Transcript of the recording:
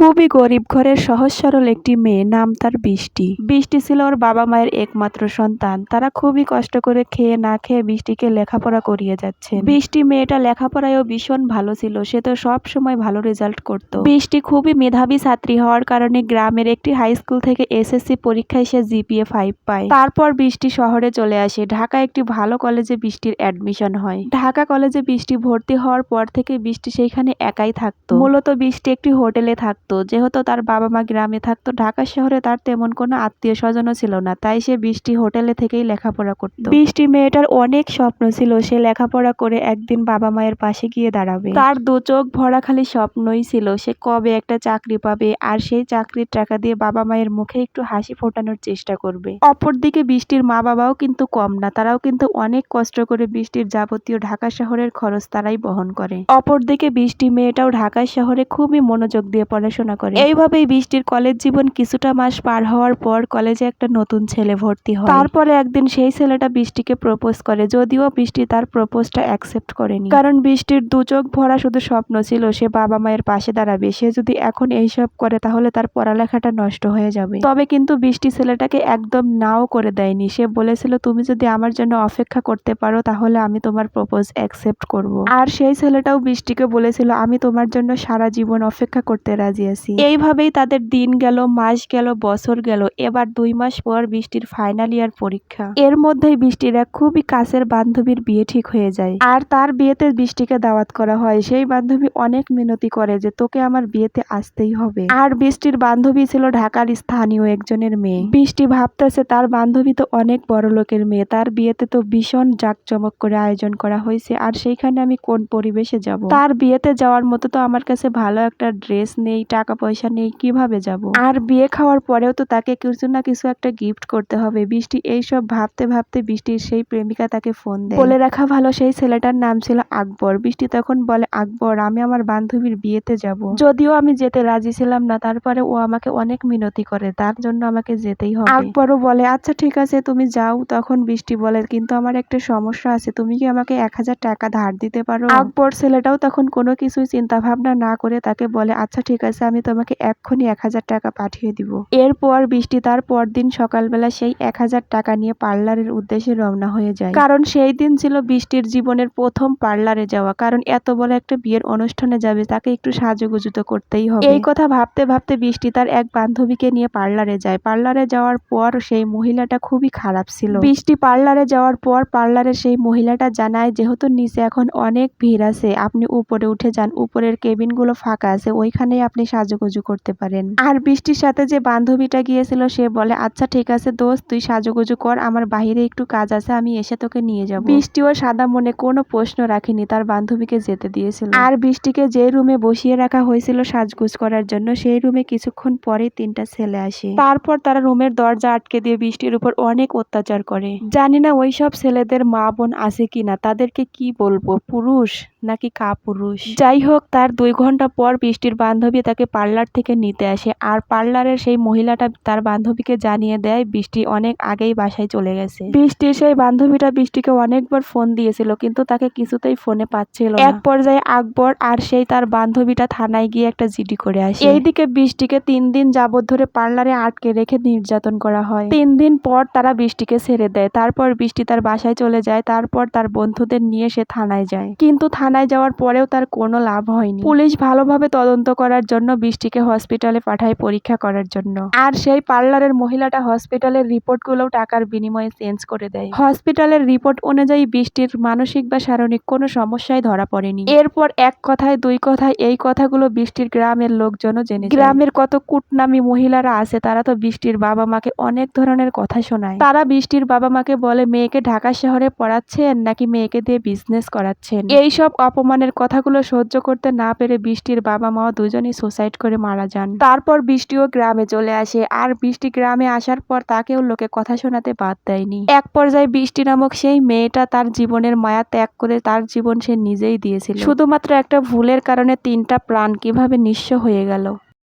খুবই গরিব ঘরের সহজ সরল একটি মেয়ে, নাম তার বৃষ্টি। বৃষ্টি ছিল ওর বাবা মায়ের একমাত্র সন্তান। তারা খুবই কষ্ট করে খেয়ে না খেয়ে বৃষ্টিকে লেখাপড়া করিয়ে যাচ্ছে। বৃষ্টি মেয়েটা লেখাপড়ায়ও ভীষণ ভালো ছিল, সে তো সব সময় ভালো রেজাল্ট করত। বৃষ্টি খুবই মেধাবী ছাত্রী হওয়ার কারণে গ্রামের একটি হাই স্কুল থেকে এসএসসি পরীক্ষায় সে জিপিএ ফাইভ পায়। তারপর বৃষ্টি শহরে চলে আসে। ঢাকা একটি ভালো কলেজে বৃষ্টির অ্যাডমিশন হয়। ঢাকা কলেজে বৃষ্টি ভর্তি হওয়ার পর থেকে বৃষ্টি সেইখানে একাই থাকতো। মূলত বৃষ্টি একটি হোটেলে থাকতো। যেহেতু তার বাবা মা গ্রামে থাকতো ঢাকা শহরে তার তেমন কোনো আত্মীয় স্বজনও ছিল না তাই সে বৃষ্টি হোটেলে থেকেই লেখাপড়া করতো। বৃষ্টি মেয়েটার অনেক স্বপ্ন ছিল সে লেখাপড়া করে একদিন বাবা মায়ের পাশে গিয়ে দাঁড়াবে। তার দু চোখ ভরা খালি স্বপ্নই ছিল সে কবে একটা চাকরি পাবে আর সেই চাকরির টাকা দিয়ে বাবা মায়ের মুখে একটু হাসি ফোটানোর চেষ্টা করবে। অপরদিকে বৃষ্টির মা বাবাও কিন্তু কম না তারাও কিন্তু অনেক কষ্ট করে বৃষ্টির যাবতীয় ঢাকা শহরের খরচ তারাই বহন করে। অপরদিকে বৃষ্টি মেয়েটাও ঢাকা শহরে খুবই মনোযোগ দিয়ে পড়াশোনা করে। এইভাবেই বৃষ্টির কলেজ জীবন কিছুটা মাস পার হওয়ার পর কলেজে একটা নতুন ছেলে ভর্তি হয়। তারপরে একদিন সেই ছেলেটা বৃষ্টিকে প্রপোজ করে যদিও বৃষ্টি তার প্রপোজটা অ্যাকসেপ্ট করেনি। কারণ বৃষ্টির দু চোখ ভরা শুধু স্বপ্ন ছিল সে বাবা মায়ের পাশে দাঁড়াবে। সে যদি এখন এইসব করে তাহলে তার পড়ালেখাটা নষ্ট হয়ে যাবে। তবে কিন্তু বৃষ্টি ছেলেটাকে একদম নাও করে দেয়নি। সে বলেছিল তুমি যদি আমার জন্য অপেক্ষা করতে পারো তাহলে আমি তোমার প্রপোজ অ্যাকসেপ্ট করব। আর সেই ছেলেটাও বৃষ্টিকে বলেছিল আমি তোমার জন্য সারা জীবন অপেক্ষা করতে রাজি আছি এইভাবেই তাদের দিন গেল, মাস গেল, বছর গেল, এবার দুই মাস পর বৃষ্টির ফাইনাল ইয়ার পরীক্ষা। এর মধ্যেই বৃষ্টির এক খুবই কাছের বান্ধবীর বিয়ে ঠিক হয়ে যায়। আর তার বিয়েতে বৃষ্টিকে দাওয়াত করা হয়। সেই বান্ধবী অনেক মিনতি করে যে, তোকে আমার বিয়েতে আসতেই হবে। আর বৃষ্টির বান্ধবী ছিল ঢাকার স্থানীয় একজনের মেয়ে। বৃষ্টি ভাবতেছে তার বান্ধবী তো অনেক বড় লোকের মেয়ে। তার বিয়েতে তো ভীষণ জাঁকজমক করে আয়োজন করা হয়েছে। আর সেইখানে আমি কোন পরিবেশে যাব? তার বিয়েতে যাওয়ার মতো তো আমার কাছে ভালো একটা ড্রেস নেই টাকা পয়সা নেই, কীভাবে যাব? আর বিয়ে খাওয়ার পরেও তো তাকে কিছু না কিছু একটা গিফট করতে হবে। বৃষ্টি এইসব ভাবতে ভাবতে বৃষ্টির সেই প্রেমিকা তাকে ফোন দেয়। বলে রাখা ভালো সেই ছেলেটার নাম ছিল আকবর। বৃষ্টি তখন বলে, আকবর, আমি আমার বান্ধবীর বিয়েতে যাব। যদিও আমি যেতে রাজি ছিলাম না, তারপরে ও আমাকে অনেক মিনতি করে। তার জন্য আমাকে যেতেই হবে। আকবরও বলে আচ্ছা ঠিক আছে, তুমি যাও। তখন বৃষ্টি বলে, কিন্তু আমার একটা সমস্যা আছে, তুমি কি আমাকে এক হাজার টাকা ধার দিতে পারো? আকবর ছেলেটাও তখন কোনো কিছুই চিন্তা ভাবনা না করে তাকে বলে আচ্ছা ঠিক আছে আমি তোমাকে এক্ষুনি এক হাজার টাকা পাঠিয়ে দিব। এরপর বৃষ্টি তার পরদিন সকালবেলা সেই এক হাজার টাকা নিয়ে পার্লারের উদ্দেশ্যে রওনা হয়ে যায়। কারণ সেই দিন ছিল বৃষ্টির জীবনের প্রথম পার্লারে যাওয়া। কারণ এত বড় একটা বিয়ের অনুষ্ঠানে যাবে, তাকে একটু সাজুগুজু করতেই হবে। এই কথা ভাবতে ভাবতে বৃষ্টি তার এক বান্ধবীকে নিয়ে পার্লারে যায়। পার্লারে যাওয়ার পর সেই মহিলাটা খুবই খারাপ ছিল। বৃষ্টি পার্লারে যাওয়ার পর পার্লারের সেই মহিলাটা জানায়, যেহেতু নিচে এখন অনেক ভিড় আছে, আপনি উপরে উঠে যান, উপরের কেবিনগুলো ফাঁকা আছে, ওইখানেই আপনি সাজুগুজু করতে পারেন। আর বৃষ্টির সাথে যে বান্ধবীটা গিয়েছিল, সে বলে আচ্ছা ঠিক আছে দোস্ত, তুই সাজুগুজু কর, আমার বাহিরে একটু কাজ আছে, আমি এসে তোকে নিয়ে যাব। বৃষ্টিও সাদা মনে কোনো প্রশ্ন রাখেনি, তার বান্ধবীকে যেতে দিয়েছিল। আর বৃষ্টিকে যে রুমে বসিয়ে রাখা হয়েছিল সাজগুজ করার জন্য, সেই রুমে কিছুক্ষণ পরে তিনটা ছেলে আসে। তারপর তারা রুমের দরজা আটকে দিয়ে বৃষ্টির উপর অনেক অত্যাচার করে। জানি না ওই সব ছেলেদের মা বোন আছে কিনা, তাদেরকে কি বলব, পুরুষ নাকি কাপুরুষ? যাই হোক, তার দুই ঘণ্টা পর বৃষ্টির বান্ধবী তাকে পার্লার থেকে নিতে আসে। আর পার্লারের সেই মহিলাটা তার বান্ধবীকে জানিয়ে দেয় বৃষ্টি অনেক আগেই বাসায় চলে গেছে। বৃষ্টির সেই বান্ধবীটা বৃষ্টিকে অনেকবার ফোন দিয়েছিল কিন্তু তাকে কিছুতেই ফোনে পাচ্ছিল এক পর্যায়ে আকবর আর সেই তার বান্ধবীটা থানায় গিয়ে একটা জিডি করে আসে। এইদিকে বৃষ্টিকে তিন দিন যাবত ধরে পার্লারে আটকে রেখে নির্যাতন করা হয়। তিন দিন পর তারা বৃষ্টিকে ছেড়ে দেয়। তারপর বৃষ্টি তার বাসায় চলে যায় তারপর তার বন্ধুদের নিয়ে সে থানায় যায়। কিন্তু থানায় যাওয়ার পরেও তার কোনো লাভ হয়নি। পুলিশ ভালোভাবে তদন্ত করার জন্য বৃষ্টিকে হসপিটালে পাঠায় পরীক্ষা করার জন্য। আর সেই পার্লারের মহিলাটা হসপিটালের রিপোর্টগুলোও টাকার বিনিময়ে চেঞ্জ করে দেয়। হসপিটালের রিপোর্ট অনুযায়ী বৃষ্টির মানসিক বা শারীরিক কোনো সমস্যায় ধরা পড়েনি। এরপর এক কথায়, দুই কথায় এই কথাগুলো বৃষ্টির গ্রামের লোকজনও জেনে গ্রামের কত কুটনামি মহিলারা আছে, তারা তো বৃষ্টির বাবা মাকে অনেক ধরনের কথা শোনায়। তারা বৃষ্টির বাবা মাকে বলে, মেয়েকে ঢাকা শহরে পড়াচ্ছেন নাকি মেয়েকে দিয়ে বিজনেস করাচ্ছেন? এই সব অপমানের কথাগুলো সহ্য করতে না পেরে বৃষ্টির বাবা মাও দুজনেই সুসাইড করে মারা যান। তারপর বৃষ্টিও গ্রামে চলে আসে। আর বৃষ্টি গ্রামে আসার পর তাকেও লোকে কথা শোনাতে বাদ দেয়নি। এক পর্যায়ে বৃষ্টি নামক সেই মেয়েটা তার জীবনের মায়া ত্যাগ করে তার জীবন সে নিজেই দিয়েছিল। শুধুমাত্র একটা ভুলের কারণে তিনটা প্রাণ কীভাবে নিঃস্ব হয়ে গেল।